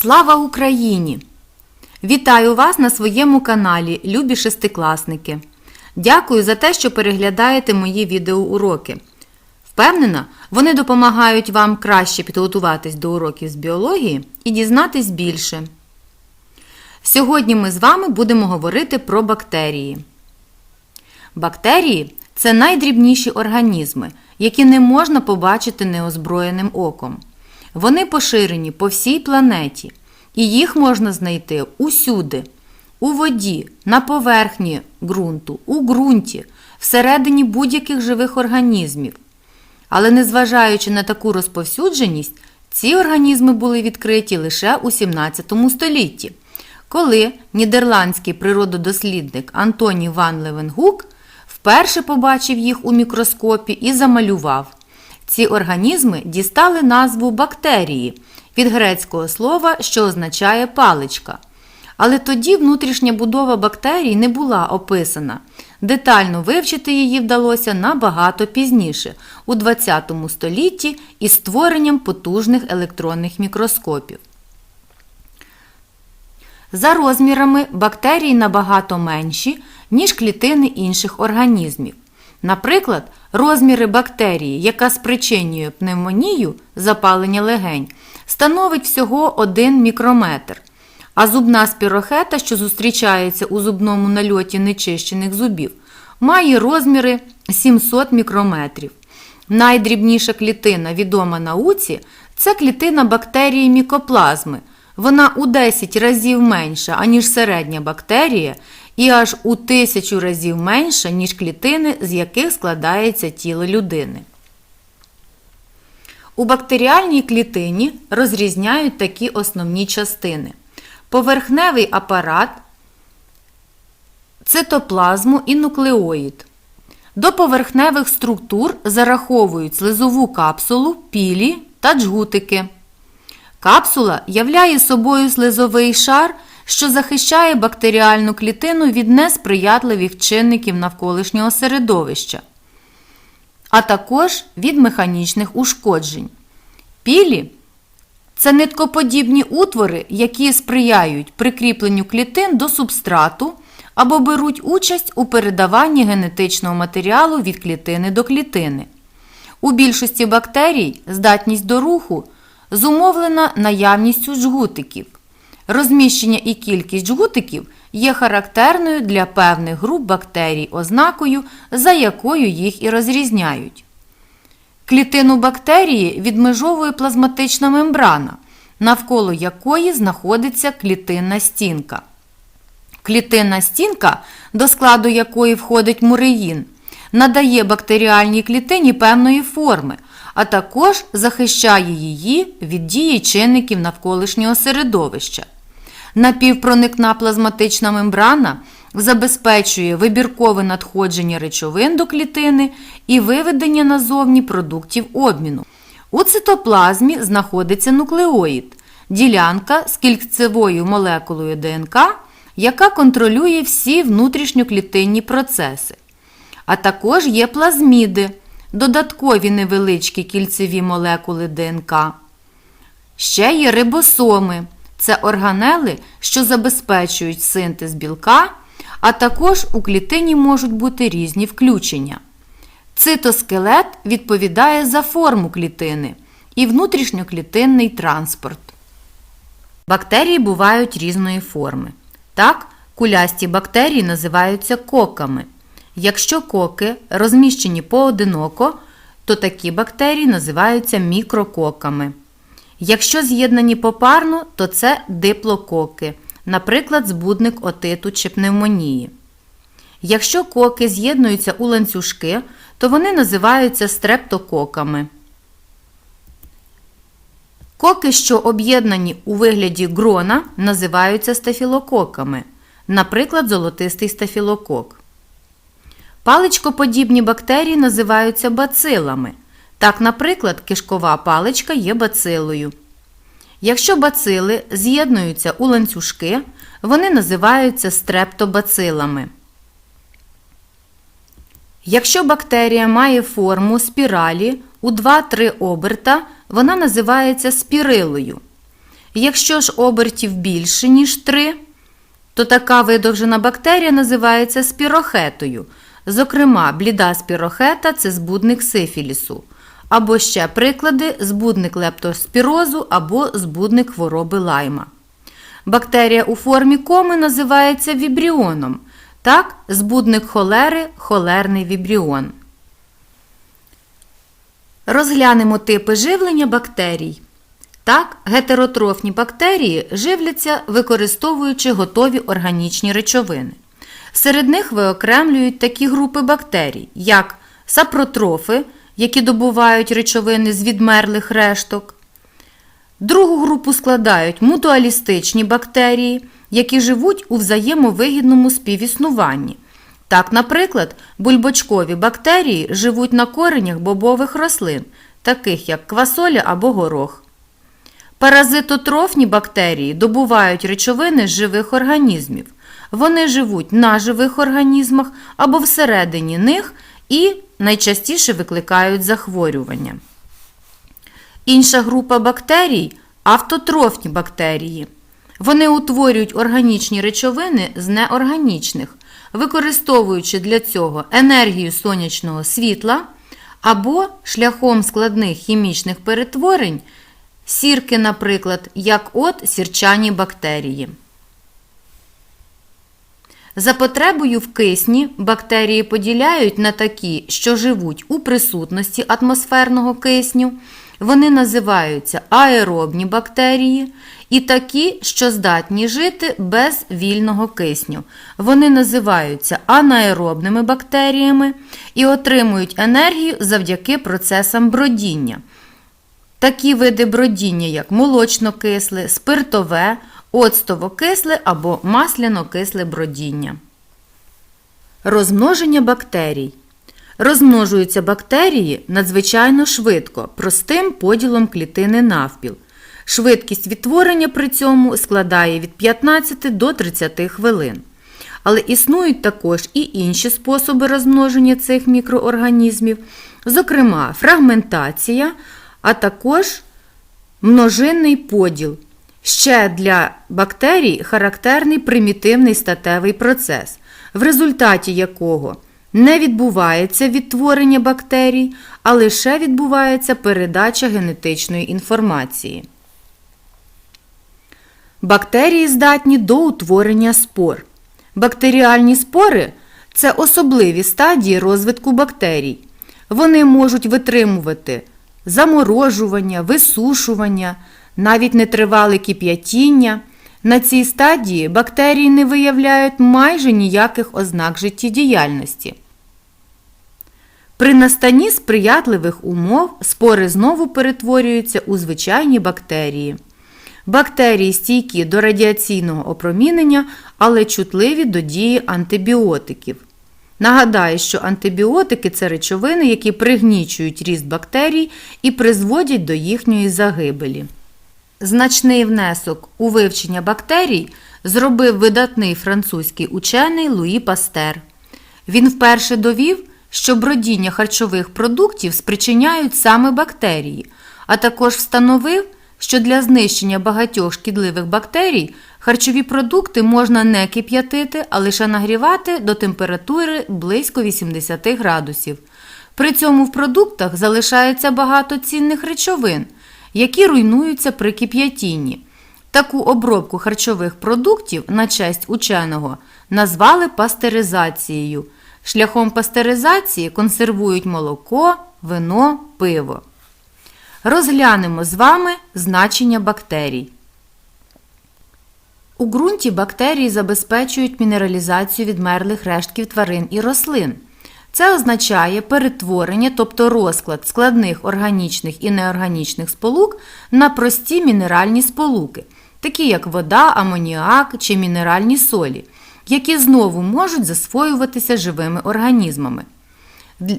Слава Україні! Вітаю вас на своєму каналі, любі шестикласники. Дякую за те, що переглядаєте мої відеоуроки. Впевнена, вони допомагають вам краще підготуватись до уроків з біології і дізнатись більше. Сьогодні ми з вами будемо говорити про бактерії. Бактерії це найдрібніші організми, які не можна побачити неозброєним оком. Вони поширені по всій планеті, і їх можна знайти усюди, у воді, на поверхні ґрунту, у ґрунті, всередині будь-яких живих організмів. Але незважаючи на таку розповсюдженість, ці організми були відкриті лише у 17 столітті, коли нідерландський природодослідник Антоній Ван Левенгук вперше побачив їх у мікроскопі і замалював. Ці організми дістали назву бактерії від грецького слова, що означає паличка. Але тоді внутрішня будова бактерій не була описана. Детально вивчити її вдалося набагато пізніше, у ХХ столітті із створенням потужних електронних мікроскопів. За розмірами бактерії набагато менші, ніж клітини інших організмів. Наприклад, розміри бактерії, яка спричинює пневмонію, запалення легень, становить всього 1 мікрометр. А зубна спірохета, що зустрічається у зубному нальоті нечищених зубів, має розміри 700 мікрометрів. Найдрібніша клітина, відома науці, це клітина бактерії мікоплазми. Вона у 10 разів менша, аніж середня бактерія, і аж у тисячу разів менша, ніж клітини, з яких складається тіло людини. У бактеріальній клітині розрізняють такі основні частини: поверхневий апарат, цитоплазму і нуклеоїд. До поверхневих структур зараховують слизову капсулу, пілі та джгутики. Капсула являє собою слизовий шар, що захищає бактеріальну клітину від несприятливих чинників навколишнього середовища, а також від механічних ушкоджень. Пілі це ниткоподібні утвори, які сприяють прикріпленню клітин до субстрату або беруть участь у передаванні генетичного матеріалу від клітини до клітини. У більшості бактерій здатність до руху зумовлена наявністю жгутиків. Розміщення і кількість жгутиків є характерною для певних груп бактерій ознакою, за якою їх і розрізняють. Клітину бактерії відмежовує плазматична мембрана, навколо якої знаходиться клітинна стінка. Клітинна стінка, до складу якої входить муреїн, надає бактеріальній клітині певної форми, а також захищає її від дії чинників навколишнього середовища. Напівпроникна плазматична мембрана забезпечує вибіркове надходження речовин до клітини і виведення назовні продуктів обміну. У цитоплазмі знаходиться нуклеоїд ділянка з кільцевою молекулою ДНК, яка контролює всі внутрішньоклітинні процеси. А також є плазміди, додаткові невеличкі кільцеві молекули ДНК. Ще є рибосоми. Це органели, що забезпечують синтез білка, а також у клітині можуть бути різні включення. Цитоскелет відповідає за форму клітини і внутрішньоклітинний транспорт. Бактерії бувають різної форми. Так, кулясті бактерії називаються коками. Якщо коки розміщені поодиноко, то такі бактерії називаються мікрококами. Якщо з'єднані попарно, то це диплококи, наприклад, збудник отиту чи пневмонії. Якщо коки з'єднуються у ланцюжки, то вони називаються стрептококами. Коки, що об'єднані у вигляді грона, називаються стафілококами, наприклад, золотистий стафілокок. Паличкоподібні бактерії називаються бацилами. Так, наприклад, кишкова паличка є бацилою. Якщо бацили з'єднуються у ланцюжки, вони називаються стрептобацилами. Якщо бактерія має форму спіралі у 2-3 оберта, вона називається спірилою. Якщо ж обертів більше, ніж 3, то така видовжена бактерія називається спірохетою. Зокрема, бліда спірохета це збудник сифілісу. Або ще приклади збудник лептоспірозу або збудник хвороби лайма. Бактерія у формі коми називається вібріоном. Так, збудник холери холерний вібріон. Розглянемо типи живлення бактерій. Так, гетеротрофні бактерії живляться, використовуючи готові органічні речовини. Серед них виокремлюють такі групи бактерій, як сапротрофи, які добувають речовини з відмерлих решток. Другу групу складають мутуалістичні бактерії, які живуть у взаємовигідному співіснуванні. Так, наприклад, бульбочкові бактерії живуть на коренях бобових рослин, таких як квасоля або горох. Паразитотрофні бактерії добувають речовини з живих організмів. Вони живуть на живих організмах або всередині них і найчастіше викликають захворювання. Інша група бактерій автотрофні бактерії. Вони утворюють органічні речовини з неорганічних, використовуючи для цього енергію сонячного світла або шляхом складних хімічних перетворень, сірки, наприклад, як от сірчані бактерії. За потребою в кисні бактерії поділяють на такі, що живуть у присутності атмосферного кисню. Вони називаються аеробні бактерії, і такі, що здатні жити без вільного кисню. Вони називаються анаеробними бактеріями і отримують енергію завдяки процесам бродіння. Такі види бродіння, як молочно-кисле, спиртове, оцтово-кисле або масляно-кисле бродіння. Розмноження бактерій. Розмножуються бактерії надзвичайно швидко, простим поділом клітини навпіл. Швидкість відтворення при цьому складає від 15 до 30 хвилин. Але існують також і інші способи розмноження цих мікроорганізмів, зокрема фрагментація, а також множинний поділ. Ще для бактерій характерний примітивний статевий процес, в результаті якого не відбувається відтворення бактерій, а лише відбувається передача генетичної інформації. Бактерії здатні до утворення спор. Бактеріальні спори це особливі стадії розвитку бактерій. Вони можуть витримувати заморожування, висушування, навіть нетривале кип'ятіння. На цій стадії бактерії не виявляють майже ніяких ознак життєдіяльності. При настанні сприятливих умов спори знову перетворюються у звичайні бактерії. Бактерії стійкі до радіаційного опромінення, але чутливі до дії антибіотиків. Нагадаю, що антибіотики це речовини, які пригнічують ріст бактерій і призводять до їхньої загибелі. Значний внесок у вивчення бактерій зробив видатний французький учений Луї Пастер. Він вперше довів, що бродіння харчових продуктів спричиняють саме бактерії, а також встановив, що для знищення багатьох шкідливих бактерій харчові продукти можна не кип'ятити, а лише нагрівати до температури близько 80 градусів. При цьому в продуктах залишається багато цінних речовин, які руйнуються при кип'ятінні. Таку обробку харчових продуктів на честь ученого назвали пастеризацією. Шляхом пастеризації консервують молоко, вино, пиво. Розглянемо з вами значення бактерій. У ґрунті бактерії забезпечують мінералізацію відмерлих рештків тварин і рослин. Це означає перетворення, тобто розклад складних органічних і неорганічних сполук на прості мінеральні сполуки, такі як вода, амоніак чи мінеральні солі, які знову можуть засвоюватися живими організмами.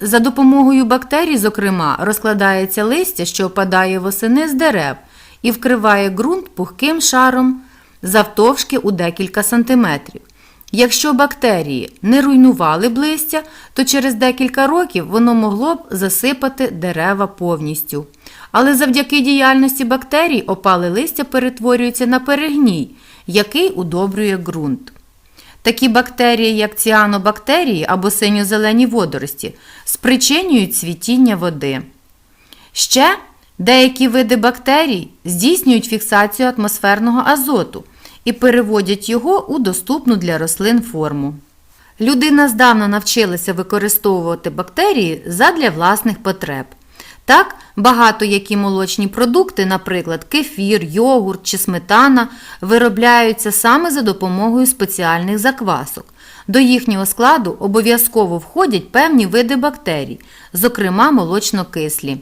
За допомогою бактерій, зокрема, розкладається листя, що опадає восени з дерев, і вкриває ґрунт пухким шаром завтовшки у декілька сантиметрів. Якщо бактерії не руйнували б листя, то через декілька років воно могло б засипати дерева повністю. Але завдяки діяльності бактерій опале листя перетворюється на перегній, який удобрює ґрунт. Такі бактерії, як ціанобактерії або синьо-зелені водорості, спричинюють цвітіння води. Ще деякі види бактерій здійснюють фіксацію атмосферного азоту і переводять його у доступну для рослин форму. Людина здавна навчилася використовувати бактерії задля власних потреб. Так, багато які молочні продукти, наприклад, кефір, йогурт чи сметана, виробляються саме за допомогою спеціальних заквасок. До їхнього складу обов'язково входять певні види бактерій, зокрема молочнокислі.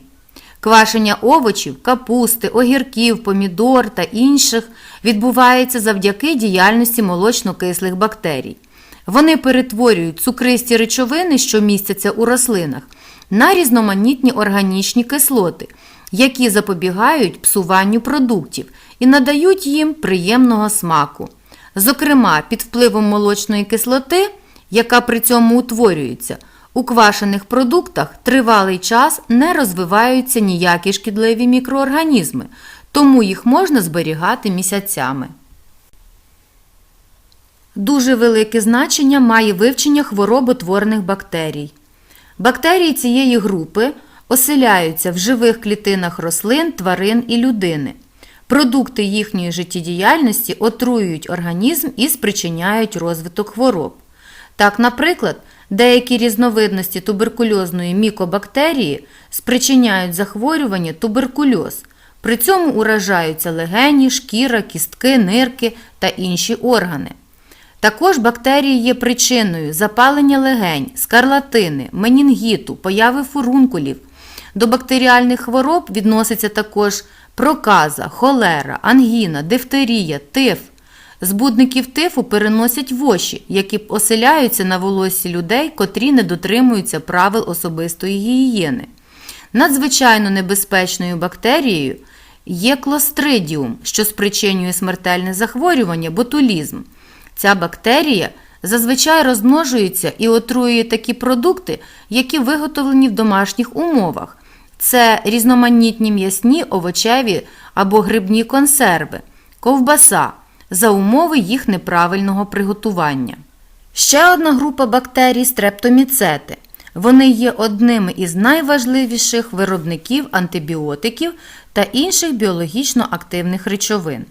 Квашення овочів, капусти, огірків, помідор та інших відбувається завдяки діяльності молочнокислих бактерій. Вони перетворюють цукристі речовини, що містяться у рослинах, на різноманітні органічні кислоти, які запобігають псуванню продуктів і надають їм приємного смаку. Зокрема, під впливом молочної кислоти, яка при цьому утворюється, у квашених продуктах тривалий час не розвиваються ніякі шкідливі мікроорганізми, тому їх можна зберігати місяцями. Дуже велике значення має вивчення хвороботворних бактерій. Бактерії цієї групи оселяються в живих клітинах рослин, тварин і людини. Продукти їхньої життєдіяльності отруюють організм і спричиняють розвиток хвороб. Так, наприклад, деякі різновидності туберкульозної мікобактерії спричиняють захворювання туберкульоз. При цьому уражаються легені, шкіра, кістки, нирки та інші органи. Також бактерії є причиною запалення легень, скарлатини, менінгіту, появи фурункулів. До бактеріальних хвороб відносяться також проказа, холера, ангіна, дифтерія, тиф. Збудників тифу переносять воші, які оселяються на волоссі людей, котрі не дотримуються правил особистої гігієни. Надзвичайно небезпечною бактерією є клостридіум, що спричинює смертельне захворювання, ботулізм. Ця бактерія зазвичай розмножується і отруює такі продукти, які виготовлені в домашніх умовах. Це різноманітні м'ясні, овочеві або грибні консерви, ковбаса за умови їх неправильного приготування. Ще одна група бактерій стрептоміцети. Вони є одними із найважливіших виробників антибіотиків та інших біологічно активних речовин.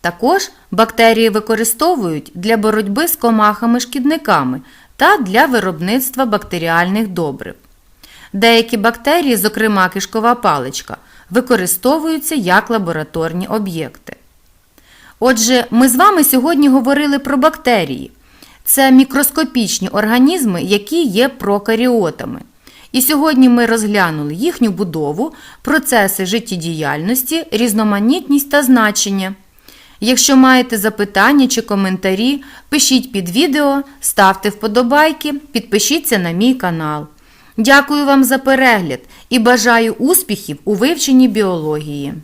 Також бактерії використовують для боротьби з комахами-шкідниками та для виробництва бактеріальних добрив. Деякі бактерії, зокрема кишкова паличка, використовуються як лабораторні об'єкти. Отже, ми з вами сьогодні говорили про бактерії. Це мікроскопічні організми, які є прокаріотами. І сьогодні ми розглянули їхню будову, процеси життєдіяльності, різноманітність та значення. Якщо маєте запитання чи коментарі, пишіть під відео, ставте вподобайки, підпишіться на мій канал. Дякую вам за перегляд і бажаю успіхів у вивченні біології.